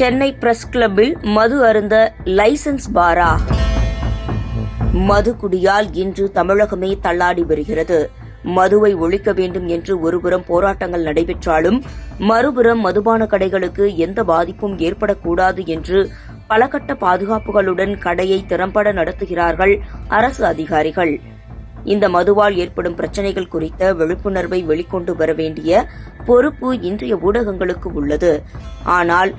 Chennai press கிளப்பில் மது அருந்த licence பாரா. மது குடியால் இன்று தமிழகமே தள்ளாடி வருகிறது. மதுவை ஒழிக்க வேண்டும் என்று ஒருபுறம் போராட்டங்கள் நடைபெற்றாலும் மறுபுறம் மதுபான கடைகளுக்கு எந்த பாதிப்பும் ஏற்படக்கூடாது என்று பலகட்ட பாதுகாப்புகளுடன் கடையை திறம்பட நடத்துகிறார்கள் அரசு அதிகாரிகள். இந்த மதுவால் ஏற்படும் பிரச்சனைகள் குறித்த விழிப்புணர்வை வெளிக்கொண்டு வர வேண்டிய பொறுப்பு இன்றைய ஊடகங்களுக்கு உள்ளது. ஆனால்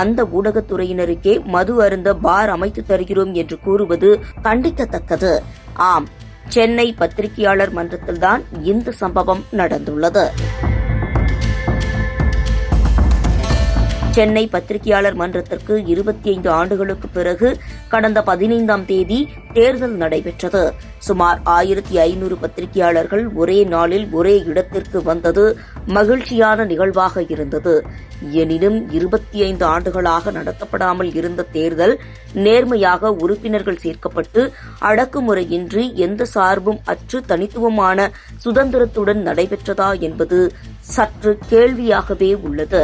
அந்த ஊடகத்துறையினருக்கே மது அருந்த பார் அமைத்து தருகிறோம் என்று கூறுவது கண்டிக்கத்தக்கது. ஆம் சென்னை பத்திரிகையாளர் மன்றத்தில்தான் இந்த சம்பவம் நடந்துள்ளது. சென்னை பத்திரிகையாளர் மன்றத்திற்கு இருபத்தி ஐந்து ஆண்டுகளுக்கு பிறகு கடந்த பதினைந்தாம் தேதி தேர்தல் நடைபெற்றது. சுமார் ஆயிரத்தி ஐநூறு பத்திரிகையாளர்கள் ஒரே நாளில் ஒரே இடத்திற்கு வந்தது மகிழ்ச்சியான நிகழ்வாக இருந்தது. எனினும் இருபத்தி ஐந்து ஆண்டுகளாக நடத்தப்படாமல் இருந்த தேர்தல் நேர்மையாக உறுப்பினர்கள் சேர்க்கப்பட்டு அடக்குமுறையின்றி எந்த சார்பும் அற்று தனித்துவமான சுதந்திரத்துடன் நடைபெற்றதா என்பது சற்று கேள்வியாகவே உள்ளது.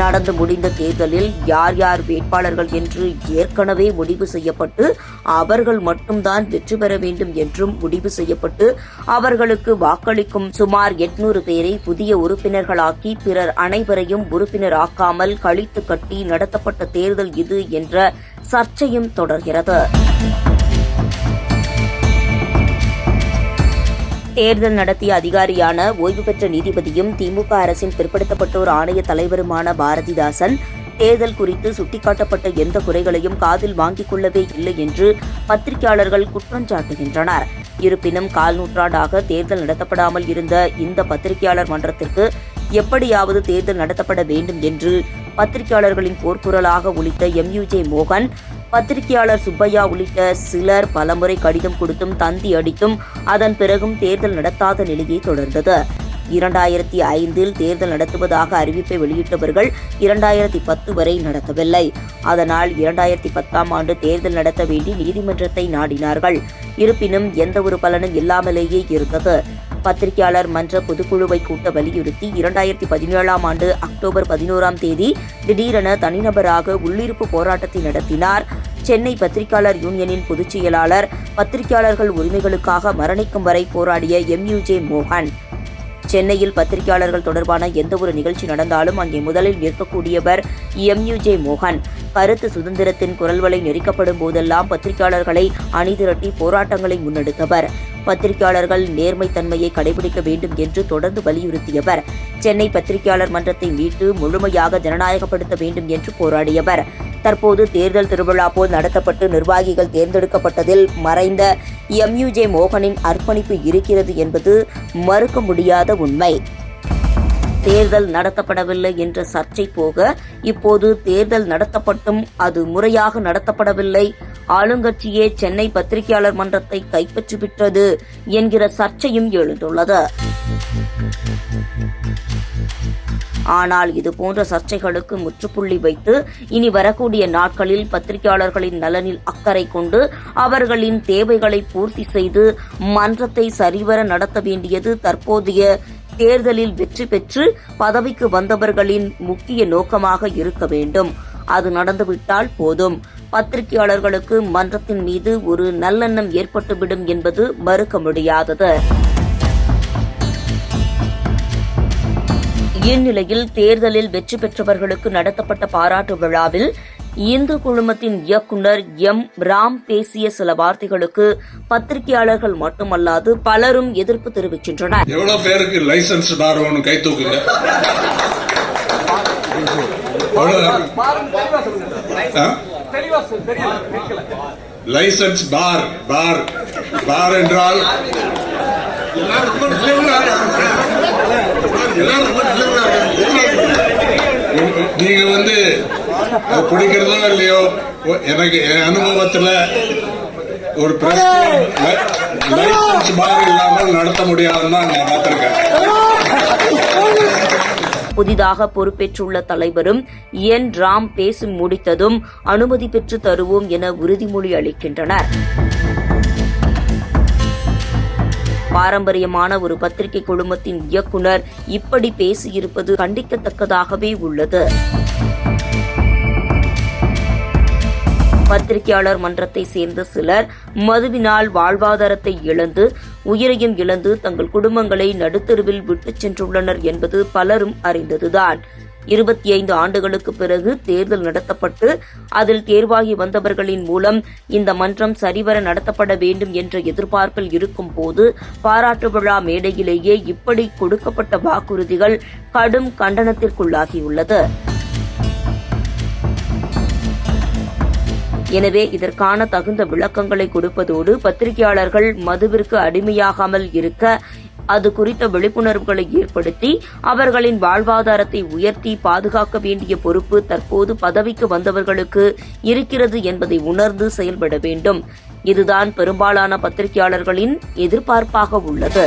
நடந்து முடிந்த தேர்தலில் யார் யார் வேட்பாளர்கள் என்று ஏற்கனவே முடிவு செய்யப்பட்டு அவர்கள் மட்டும்தான் வெற்றி பெற வேண்டும் என்றும் முடிவு செய்யப்பட்டு அவர்களுக்கு வாக்களிக்கும் சுமார் எட்நூறு பேரை புதிய உறுப்பினர்களாக்கி பிறர் அனைவரையும் உறுப்பினராக்காமல் கழித்து கட்டி நடத்தப்பட்ட தேர்தல் இது என்ற சர்ச்சையும் தொடர்கிறது. தேர்தல் நடத்திய அதிகாரியான ஓய்வு பெற்ற நீதிபதியும் திமுக அரசின் பிற்படுத்தப்பட்டோர் ஆணைய தலைவருமான பாரதிதாசன் தேர்தல் குறித்து சுட்டிக்காட்டப்பட்ட எந்த குறைகளையும் காதில் வாங்கிக் கொள்ளவே இல்லை என்று பத்திரிகையாளர்கள் குற்றம் சாட்டுகின்றனர். இருப்பினும் கால் நூற்றாண்டாக தேர்தல் நடத்தப்படாமல் இருந்த இந்த பத்திரிகையாளர் மன்றத்திற்கு எப்படியாவது தேர்தல் நடத்தப்பட வேண்டும் என்று பத்திரிகையாளர்களின் போர்க்குரலாக ஒழித்த எம்யூஜே மோகன் பத்திரிகையாளர் சுப்பையா உள்ளிட்ட சிலர் பலமுறை கடிதம் கொடுத்தும் தந்தி அடித்தும் அதன் பிறகும் தேர்தல் நடத்தாத நிலையை தொடர்ந்தது. இரண்டாயிரத்தி ஐந்தில் தேர்தல் நடத்துவதாக அறிவிப்பை வெளியிட்டவர்கள் இரண்டாயிரத்தி பத்து வரை நடத்தவில்லை. அதனால் இரண்டாயிரத்தி பத்தாம் ஆண்டு தேர்தல் நடத்த வேண்டி நீதிமன்றத்தை நாடினார்கள். இருப்பினும் எந்த ஒரு பலனும் இல்லாமலேயே இருந்தது. பத்திரிகையாளர் மன்ற பொதுக்குழுவை கூட்ட வலியுறுத்தி இரண்டாயிரத்தி பதினேழாம் ஆண்டு அக்டோபர் பதினோராம் தேதி திடீரென தனிநபராக உள்ளிருப்பு போராட்டத்தை நடத்தினார். சென்னை பத்திரிகையாளர் யூனியனின் பொதுச் செயலாளர் பத்திரிகையாளர்கள் உரிமைகளுக்காக மரணிக்கும் வரை போராடிய எம்யூஜே மோகன். சென்னையில் பத்திரிகையாளர்கள் தொடர்பான எந்தவொரு நிகழ்ச்சி நடந்தாலும் அங்கே முதலில் நிற்கக்கூடியவர் எம்யூஜே மோகன் கருத்து சுதந்திரத்தின் குரல்வலை நெரிக்கப்படும் போதெல்லாம் பத்திரிகையாளர்களை அணிதிரட்டி போராட்டங்களை முன்னெடுத்தவர். பத்திரிகையாளர்கள் நேர்மைத்தன்மையை கடைபிடிக்க வேண்டும் என்று தொடர்ந்து வலியுறுத்தியவர். சென்னை பத்திரிகையாளர் மன்றத்தை மீட்டு முழுமையாக ஜனநாயகப்படுத்த வேண்டும் என்று போராடியவர். தற்போது தேர்தல் திருவிழா போல் நடத்தப்பட்டு நிர்வாகிகள் தேர்ந்தெடுக்கப்பட்டதில் மறைந்த எம்யூஜே மோகனின் அர்ப்பணிப்பு இருக்கிறது என்பது மறுக்க முடியாத உண்மை. தேர்தல் நடத்தப்படவில்லை என்ற சர்ச்சை போக இப்போது தேர்தல் நடத்தப்பட்டும் அது முறையாக நடத்தப்படவில்லை. ஆளுங்கட்சியே சென்னை பத்திரிகையாளர் மன்றத்தை கைப்பற்றிவிட்டது என்கிற சர்ச்சையும் எழுந்துள்ளது. ஆனால் இதுபோன்ற சர்ச்சைகளுக்கு முற்றுப்புள்ளி வைத்து இனி வரக்கூடிய நாட்களில் பத்திரிகையாளர்களின் நலனில் அக்கறை கொண்டு அவர்களின் தேவைகளை பூர்த்தி செய்து மன்றத்தை சரிவர நடத்த வேண்டியது தற்போதைய தேர்தலில் வெற்றி பெற்று பதவிக்கு வந்தவர்களின் முக்கிய நோக்கமாக இருக்க வேண்டும். அது நடந்துவிட்டால் போதும். பத்திரிகையாளர்களுக்கு மன்றத்தின் மீது ஒரு நல்லெண்ணம் ஏற்பட்டுவிடும் என்பது மறுக்க முடியாதது. இந்நிலையில் தேர்தலில் வெற்றி பெற்றவர்களுக்கு நடத்தப்பட்ட பாராட்டு விழாவில் இந்து குழுமத்தின் இயக்குநர் எம். ராம் பேசிய சில வார்த்தைகளுக்கு பத்திரிகையாளர்கள் மட்டுமல்லாது பலரும் எதிர்ப்பு தெரிவிக்கின்றனர். எவ்வளவு பேருக்கு லைசன்ஸ் கை தூக்குங்க? லைசன்ஸ் பார் பார் பார் என்றால்? நீங்க வந்து பிடிக்கிறதோ இல்லையோ எனக்கு என் அனுபவத்துல ஒரு லைசன்ஸ் பார் இல்லாமல் நடத்த முடியாதுன்னு தான் நான் பார்த்திருக்கேன் புதிதாக பொறுப்பேற்றுள்ள தலைவரும் என் ராம் பேசி முடித்ததும் அனுமதி பெற்று தருவோம் என உறுதிமொழி அளிக்கின்றனர். பாரம்பரியமான ஒரு பத்திரிகை குழுமத்தின் இயக்குனர் இப்படி பேசியிருப்பது கண்டிக்கத்தக்கதாகவே உள்ளது. பத்திரிகையாளர் மன்றத்தை சேர்ந்த சிலர் மதுவினால் வாழ்வாதாரத்தை இழந்து உயிரையும் இழந்து தங்கள் குடும்பங்களை நடுத்தருவில் விட்டுச் சென்றுள்ளனர் என்பது பலரும் அறிந்ததுதான். இருபத்தி ஐந்து ஆண்டுகளுக்கு பிறகு தேர்தல் நடத்தப்பட்டு அதில் தேர்வாகி வந்தவர்களின் மூலம் இந்த மன்றம் சரிவர நடத்தப்பட வேண்டும் என்ற எதிர்பார்ப்பில் இருக்கும் போது பாராட்டு விழா மேடையிலேயே இப்படி கொடுக்கப்பட்ட வாக்குறுதிகள் கடும் கண்டனத்திற்குள்ளாகியுள்ளது. எனவே இதற்கான தகுந்த விளக்கங்களை கொடுப்பதோடு பத்திரிகையாளர்கள் மதுவிற்கு அடிமையாகாமல் இருக்க அது குறித்த விழிப்புணர்வுகளை ஏற்படுத்தி அவர்களின் வாழ்வாதாரத்தை உயர்த்தி பாதுகாக்க வேண்டிய பொறுப்பு தற்போது பதவிக்கு வந்தவர்களுக்கு இருக்கிறது என்பதை உணர்ந்து செயல்பட வேண்டும். இதுதான் பெரும்பாலான பத்திரிகையாளர்களின் எதிர்பார்ப்பாக உள்ளது.